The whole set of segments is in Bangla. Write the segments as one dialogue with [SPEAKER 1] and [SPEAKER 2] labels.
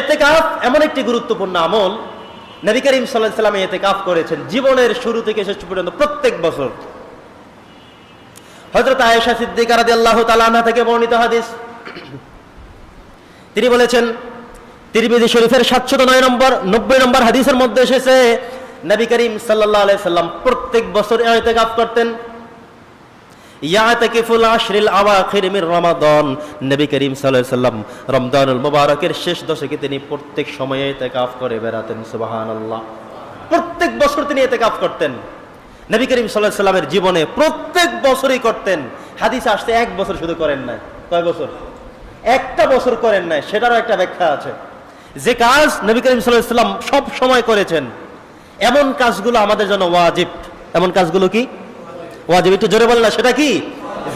[SPEAKER 1] এতেকাফ এমন একটি গুরুত্বপূর্ণ আমল নবী করিম সাল্লাহ সাল্লাম এতেকাফ করেছেন জীবনের শুরু থেকে শেষ পর্যন্ত প্রত্যেক বছর। হজরত আয়েশা সিদ্দিকা রাদিয়াল্লাহু তাআলা আনহা থেকে বর্ণিত হাদিস। তিনি বলেছেন, তিরমিজি শরীফের সাতশত নয় নম্বর, নব্বই নম্বর হাদিসের মধ্যে এসেছে, নবী করিম সাল্লাল্লাহু আলাইহি সাল্লাম প্রত্যেক বছর ইতিকাফ করতেন। ইয়াতাকিফুল আশরিল আওয়াখির মির রমাদান। নবী করিম সাল্লাল্লাহু আলাইহি শেষ দশকে তিনি প্রত্যেক সময়ে ইতিকাফ করে সুবহানাল্লাহ। প্রত্যেক বছর তিনি ইতিকাফ করতেন। নবী করিম সাল্লাল্লাহু জীবনে প্রত্যেক বছরই করতেন। হাদিসে আসতে এক বছর শুধু করেন নাই। কয় বছর? একটা বছর করেন নাই, সেটারও একটা ব্যাখ্যা আছে। যে কাজ নবী করিম সাল্লাল্লাহু সব সময় করেছেন, এমন কাজগুলো আমাদের জন্য ওয়াজিব। এমন কাজগুলো কি? ওয়াজিব, একটু জোরে বলেন না, সেটা কি?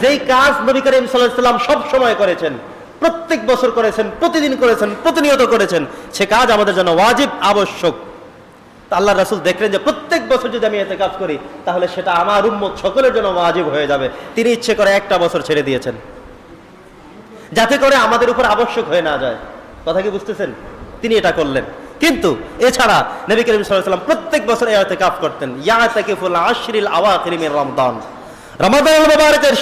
[SPEAKER 1] যেই কাজ নবী করিম সাল্লাম সব সময় করেছেন, প্রত্যেক বছর করেছেন, প্রতিদিন করেছেন, প্রতিনিয়ত করেছেন, সে কাজ আমাদের জন্য ওয়াজিব, আবশ্যক। আল্লাহ রাসূল দেখলেন যে প্রত্যেক বছর যদি আমি এতে কাজ করি, তাহলে সেটা আমার উম্মত সকলের জন্য ওয়াজিব হয়ে যাবে। তিনি ইচ্ছে করে একটা বছর ছেড়ে দিয়েছেন। যাতে করে আমাদের উপর আবশ্যক হয়ে না যায়। কথা কি বুঝতেছেন? তিনি এটা করলেন। কিন্তু এছাড়া নবী করিম সাল্লাম প্রত্যেক বছর এই ইতিকাফ করতেন আশরিল আওয়াখির মিন রমাদান। রমাদানুল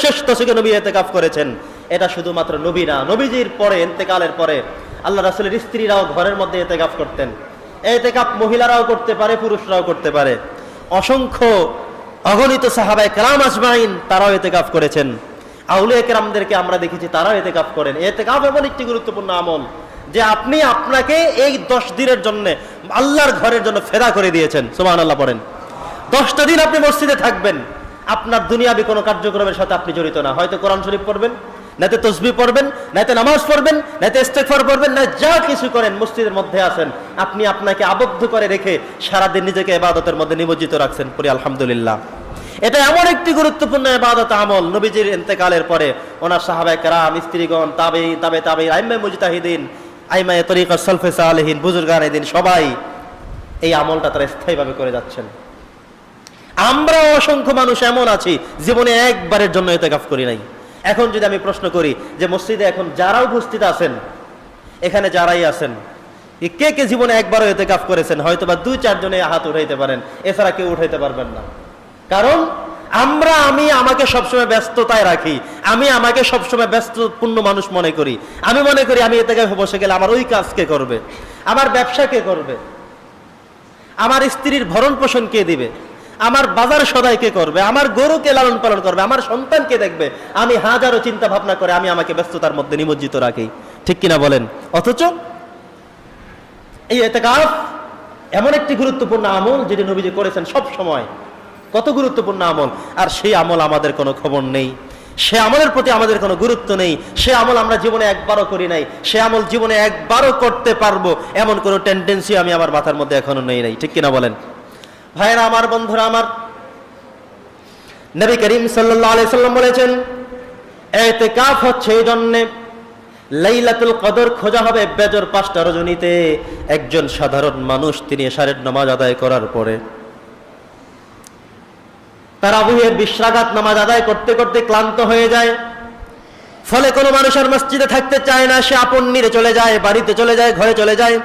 [SPEAKER 1] শেষ দশকে নবী ইতিকাফ করেছেন। এটা শুধুমাত্র নবী না, নবীজির পরে ইন্তেকালের পরে আল্লাহ রাসূলের স্ত্রীরাও ঘরের মধ্যে ইতিকাফ করতেন। এতে কাপ মহিলারাও করতে পারে, পুরুষরাও করতে পারে। অসংখ্য অগণিত সাহাবায়ে কেরাম আজমাইন তারাও ইতিকাফ করেছেন। আউলিয়া কেরামদেরকে আমরা দেখেছি, তারাও ইতিকাফ করেন। ইতিকাফ এমন একটি গুরুত্বপূর্ণ আমল যে আপনি আপনাকে এই দশ দিনের জন্য আল্লাহর ঘরের জন্য ফেরা করে দিয়েছেন। সুমান আল্লাহ পড়েন। দশটা দিন আপনি মসজিদে থাকবেন। আপনার দুনিয়াবি কোনো কার্যক্রমের সাথে আপনি জড়িত না। হয়তো কোরআন শরীফ পড়বেন, নাইতে তসবি পড়বেন, নাইতে নামাজ পড়বেন, নাইতে ইস্তেগফার পড়বেন, না যা কিছু করেন মসজিদের মধ্যে আছেন, আপনি আপনাকে আবদ্ধ করে রেখে সারাদিন নিজেকে ইবাদতের মধ্যে নিমজ্জিত রাখছেন পরি আলহামদুলিল্লাহ। এটা এমন একটি গুরুত্বপূর্ণ ইবাদত আমল নবীজির ইন্তেকালের পরে। ওনার সাহাবায়ে কেরাম, স্ত্রীগণ তাবে তাবে তাবে আইমে মুজতাহিদিন আইমায়ে তরিকা সলফে সালেহিন বুজুর্গান দিন সবাই এই আমলটা তারা স্থায়ীভাবে করে যাচ্ছেন। আমরা অসংখ্য মানুষ এমন আছি, জীবনে একবারের জন্য এতে এতেকাফ করি নাই। এখন যদি আমি প্রশ্ন করি যে মসজিদে এখন যারা উপস্থিত আছেন, এখানে যারাই আছেন কে কে জীবনে একবারও এতে এতেকাফ করেছেন? হয়তো বা দুই, চারজনে হাত উঠাইতে পারেন, এছাড়া কেউ উঠাইতে পারবেন না। কারণ আমরা, আমি আমাকে সবসময় ব্যস্ততায় রাখি। আমি আমাকে সবসময় ব্যস্তপূর্ণ মানুষ মনে করি। আমি মনে করি আমি এতে বসে গেলে আমার ওই কাজ কে করবে? আমার ব্যবসা কে করবে? আমার স্ত্রীর ভরণ পোষণ কে দিবে? আমার বাজার সদাই কে করবে? আমার গরুকে লালন পালন করবে? আমার সন্তান কে দেখবে? আমি হাজারো চিন্তা ভাবনা করে আমি আমাকে ব্যস্ততার মধ্যে নিমজ্জিত রাখি। ঠিক কিনা বলেন? অথচ এই এতে এমন একটি গুরুত্বপূর্ণ আমল যেটি নবীজি করেছেন সব সময় কত গুরুত্বপূর্ণ আমল, আর সেই আমল আমাদের কোনো খবর নেই। সে আমলের প্রতি আমাদের কোনো গুরুত্ব নেই। সে আমল আমরা জীবনে একবারও করি নাই। সে আমল জীবনে একবারও করতে পারব, এমন কোনো টেন্ডেন্সি আমি আমার মাথার মধ্যে এখনও নেই নাই। ঠিক কিনা বলেন? ভাইরা আমার, বন্ধুরা আমার, নবী করিম আলাইহি সাল্লাম বলেছেন, এতেকাফ হচ্ছে এই জন্যে লাইলাতুল কদর খোঁজা হবে বেজর পাঁচটা রজনীতে। একজন সাধারণ মানুষ তিনি এশারের নামাজ আদায় করার পরে তারাবিহের বিশ্রাঘাত নামাজ আদায় করতে করতে ক্লান্ত হয়ে যায়। ফলে কোনো মানুষের মসজিদে থাকতে চায় না, সে আপন নিরে চলে যায়, বাড়িতে চলে যায়, ঘরে চলে যায়।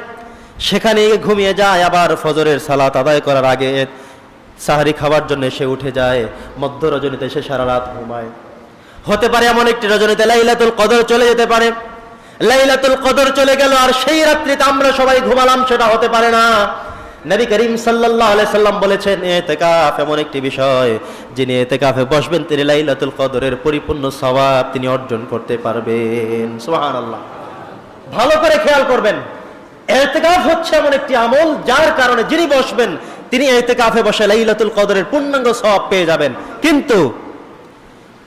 [SPEAKER 1] সেখানে ঘুমিয়ে যায়, আবার ফজরের সালাত আদায় করার আগে সাহারি খাবার জন্য সে উঠে যায়, মধ্য রজনীতে সে সারা রাত ঘুমায়। হতে পারে এমন একটি রজনীতে লাইলাতুল কদর চলে যেতে পারে। লাইলাতুল কদর চলে গেল আর সেই রাত্রিতে আমরা সবাই ঘুমালাম, সেটা হতে পারে না। নবী করিম আলাইহি সাল্লাম বলেছেন, ইতিকাফ এমন একটি বিষয়, যিনি ইতিকাফে বসবেন, তিনি লাইলাতুল কদরের পরিপূর্ণ সওয়াব তিনি অর্জন করতে পারবেন। সুবহানাল্লাহ। ভালো করে খেয়াল করবেন এতেকাফ হচ্ছে এমন একটি আমল যার কারণে যিনি বসবেন, তিনি এতেকাফে বসে লাইলাতুল কদরের পূর্ণাঙ্গ সওয়াব পেয়ে যাবেন। কিন্তু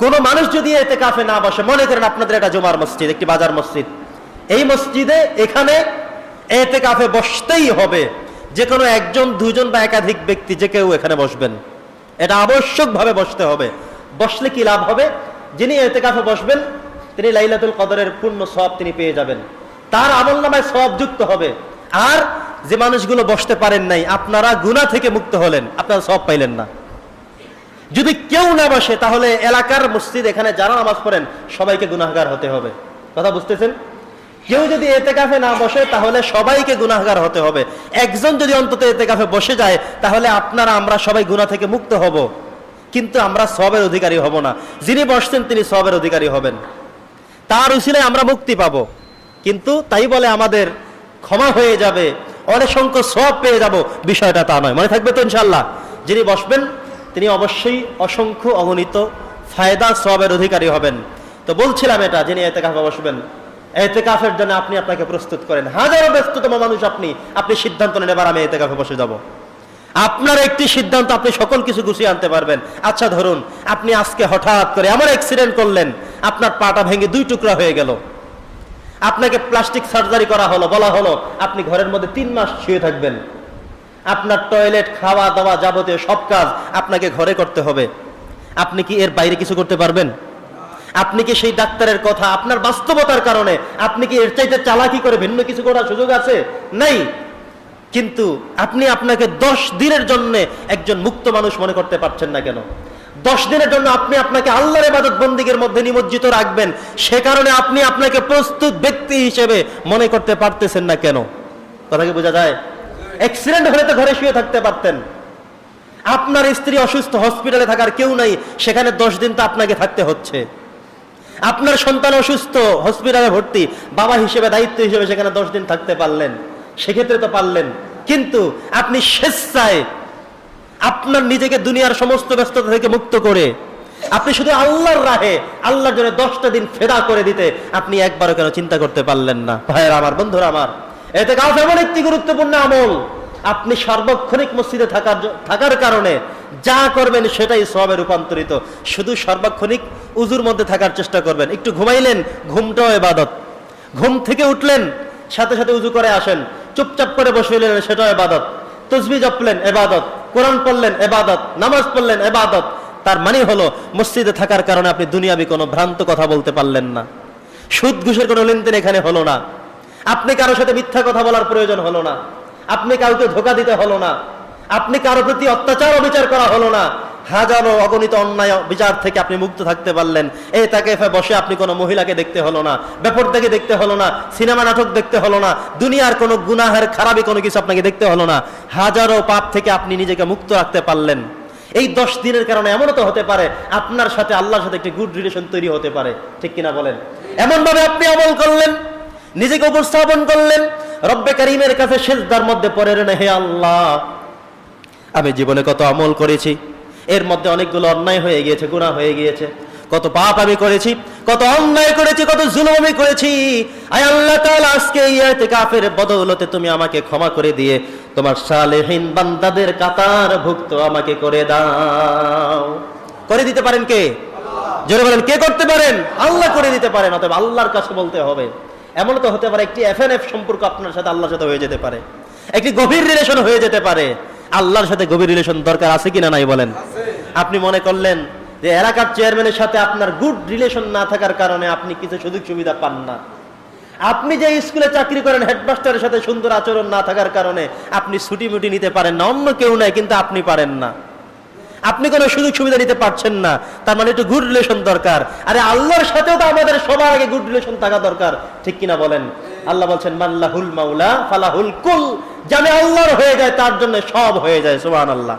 [SPEAKER 1] কোন মানুষ যদি এতেকাফে না বসে, মনে করেন আপনাদের এটা জুমার মসজিদ, একটি বাজার মসজিদ, এই মসজিদে এখানে এতেকাফে বসতেই হবে। যে কোনো একজন দুজন বা একাধিক ব্যক্তি যে কেউ এখানে বসবেন। এটা আবশ্যকভাবে বসতে হবে। বসলে কি লাভ হবে? যিনি এতেকাফে বসবেন, তিনি লাইলাতুল কদরের পূর্ণ সব তিনি পেয়ে যাবেন। তার আমল নামায় সব যুক্ত হবে। আর যে মানুষগুলো বসতে পারেন নাই, আপনারা গুণা থেকে মুক্ত হলেন, আপনারা সব পাইলেন না। যদি কেউ না বসে, তাহলে এলাকার মসজিদ এখানে যারা নামাজ পড়েন, সবাইকে গুনাহগার হতে হবে। কথা বুঝতেছেন? কেউ যদি এতে কাফে না বসে, তাহলে সবাইকে গুনাহগার হতে হবে। একজন যদি অন্তত এতে কাফে বসে যায়, তাহলে আপনারা, আমরা সবাই গুনাহ থেকে মুক্ত হব। কিন্তু আমরা সবের অধিকারী হব না। যিনি বসছেন, তিনি সবের অধিকারী হবেন। তার উচিলায় আমরা মুক্তি পাব। কিন্তু তাই বলে আমাদের ক্ষমা হয়ে যাবে, অনেক সব পেয়ে যাব। বিষয়টা তা নয়। মনে থাকবে তো ইনশাল্লাহ যিনি বসবেন, তিনি অবশ্যই অসংখ্য অগণিত ফায়দা সবের অধিকারী হবেন। তো বলছিলাম এটা, যিনি এতে কাফে বসবেন। এতে কাফের জন্য আপনি আপনাকে প্রস্তুত করেন। হাজারো ব্যস্ততম মানুষ আপনি আপনি সিদ্ধান্ত নেন এবার আমি এতে কাফে বসে যাব। আপনার একটি সিদ্ধান্ত, আপনি সকল কিছু গুছিয়ে আনতে পারবেন। আচ্ছা ধরুন, আপনি আজকে হঠাৎ করে এমন অ্যাক্সিডেন্ট করলেন, আপনার পাটা ভেঙে দুই টুকরা হয়ে গেল। আপনাকে প্লাস্টিক সার্জারি করা হলো, বলা হলো, আপনি ঘরের মধ্যে তিন মাস শুয়ে থাকবেন। আপনার টয়লেট খাওয়া দাওয়া যাবতীয় সব কাজ আপনাকে ঘরে করতে হবে। আপনি কি এর বাইরে কিছু করতে পারবেন? আপনি কি সেই ডাক্তারের কথা, আপনার বাস্তবতার কারণে আপনি কি এর চাইতে চালাকি করে ভিন্ন কিছু করার সুযোগ আছে? নাই। কিন্তু আপনি আপনাকে দশ দিনের জন্য একজন মুক্ত মানুষ মনে করতে পারছেন না কেন? দশ দিনের জন্য আপনি আপনাকে আল্লাহর ইবাদত বন্দীগের মধ্যে নিমজ্জিত রাখবেন, সে কারণে আপনি আপনাকে প্রস্তুত ব্যক্তি হিসেবে মনে করতে পারতেছেন না কেন? কথা কি বোঝা যায়? অ্যাক্সিডেন্ট হলে তো ঘরে শুয়ে থাকতে পারতেন। আপনার স্ত্রী অসুস্থ হসপিটালে থাকার কেউ নাই, সেখানে দশ দিন তো আপনাকে থাকতে হচ্ছে। আপনার সন্তান অসুস্থ, হসপিটালে ভর্তি, বাবা হিসেবে, দায়িত্ব হিসেবে সেখানে দশ দিন থাকতে পারলেন। সেক্ষেত্রে তো পারলেন। কিন্তু আপনি স্বেচ্ছায় আপনার নিজেকে দুনিয়ার সমস্ত ব্যস্ততা থেকে মুক্ত করে, আপনি শুধু আল্লাহর রাহে, আল্লাহর জন্য দশটা দিন ফেদা করে দিতে আপনি একবারও কেন চিন্তা করতে পারলেন না? ভাইয়ের আমার, বন্ধুরা আমার, এতে কাজ এমন একটি গুরুত্বপূর্ণ আমল। আপনি সার্বক্ষণিক মসজিদে থাকার থাকার কারণে যা করবেন সেটাই সবে রূপান্তরিত। শুধু সার্বক্ষণিক উজুর মধ্যে থাকার চেষ্টা করবেন। একটু ঘুমাইলেন, ঘুমটাও এবাদত। ঘুম থেকে উঠলেন, সাথে সাথে উজু করে আসেন। চুপচাপ করে বসে রইলেন, সেটাও এবাদত। তসবি জপলেন, এবাদত। কোরআন পড়লেন, এবাদত। নামাজ পড়লেন, এবাদত। তার মানে হলো, মসজিদে থাকার কারণে আপনি দুনিয়াবি কোনো ভ্রান্ত কথা বলতে পারলেন না। সুদ, ঘুষের কোনো লেনদেন এখানে হলো না। আপনি কারোর সাথে মিথ্যা কথা বলার প্রয়োজন হলো না। আপনি কাউকে ধোকা দিতে হলো না। আপনি কারও প্রতি অত্যাচার, অবিচার করা হলো না। হাজারো অগণিত অন্যায় বিচার থেকে আপনি মুক্ত থাকতে পারলেন। এই তাকে বসে আপনি কোনো মহিলাকে দেখতে হলো না ব্যাপারটাকে দেখতে হলো না, সিনেমা নাটক দেখতে হলো না, দুনিয়ার কোনো গুনাহের, খারাপই কোনো কিছু আপনাকে দেখতে হলো না। হাজারো পাপ থেকে আপনি নিজেকে মুক্ত রাখতে পারলেন। এই দশ দিনের কারণে এমনও তো হতে পারে, আপনার সাথে, আল্লাহর সাথে একটি গুড রিলেশন তৈরি হতে পারে। ঠিক কিনা বলেন? এমন ভাবে আপনি আমল করলেন, নিজেকে উপস্থাপন করলেন রব্বে করিমের কাছে শেষদার মধ্যে পড়ে রেনে হে আল্লাহ। আমি জীবনে কত আমল করেছি, এর মধ্যে অনেকগুলো অন্যায় হয়ে গিয়েছে গুণা হয়ে গিয়েছে। কত পাপ আমি করেছি, কত অন্যায় করেছি, কত জুলুম আমি করেছি। আয় আল্লাহ তাআলা, আজকে এই আয়াতে কাফের বদৌলতে তুমি আমাকে ক্ষমা করে দিয়ে, তোমার সালেহীন বান্দাদের কাতার ভুক্ত আমাকে করে দাও। করে দিতে পারেন কে? জোরে বলেন, কে করতে পারেন? আল্লাহ করে দিতে পারেন, অতএব আল্লাহর কাছে বলতে হবে। এমন তো হতে পারে, একটি এফএনএফ সম্পর্ক আপনার সাথে আল্লাহর সাথে হয়ে যেতে পারে। একটি গভীর রিলেশন হয়ে যেতে পারে। আল্লাহর সাথে গভীর রিলেশন দরকার আছে কিনা নাই বলেন? আপনি মনে করলেন যে এলাকার চেয়ারম্যানের সাথে আপনার গুড রিলেশন না থাকার কারণে আপনি কিছু সুযোগ সুবিধা পান না। আপনি যে স্কুলে চাকরি করেন হেডমাস্টারের সাথে সুন্দর আচরণ না থাকার কারণে আপনি ছুটি মুটি নিতে পারেন না। অন্য কেউ নাই, কিন্তু আপনি পারেন না। আপনি কোনো সুযোগ সুবিধা নিতে পারছেন না। তার মানে একটু গুড রিলেশন দরকার। আরে আল্লাহর সাথেও তো আমাদের সবার আগে গুড রিলেশন থাকা দরকার। ঠিক কিনা বলেন? আল্লাহ বলছেন মাল্লাহুল মাউলা ফালাহুল কুল। জানে আল্লাহর হয়ে যায়, তার জন্য সব হয়ে যায়, সুবহানাল্লাহ।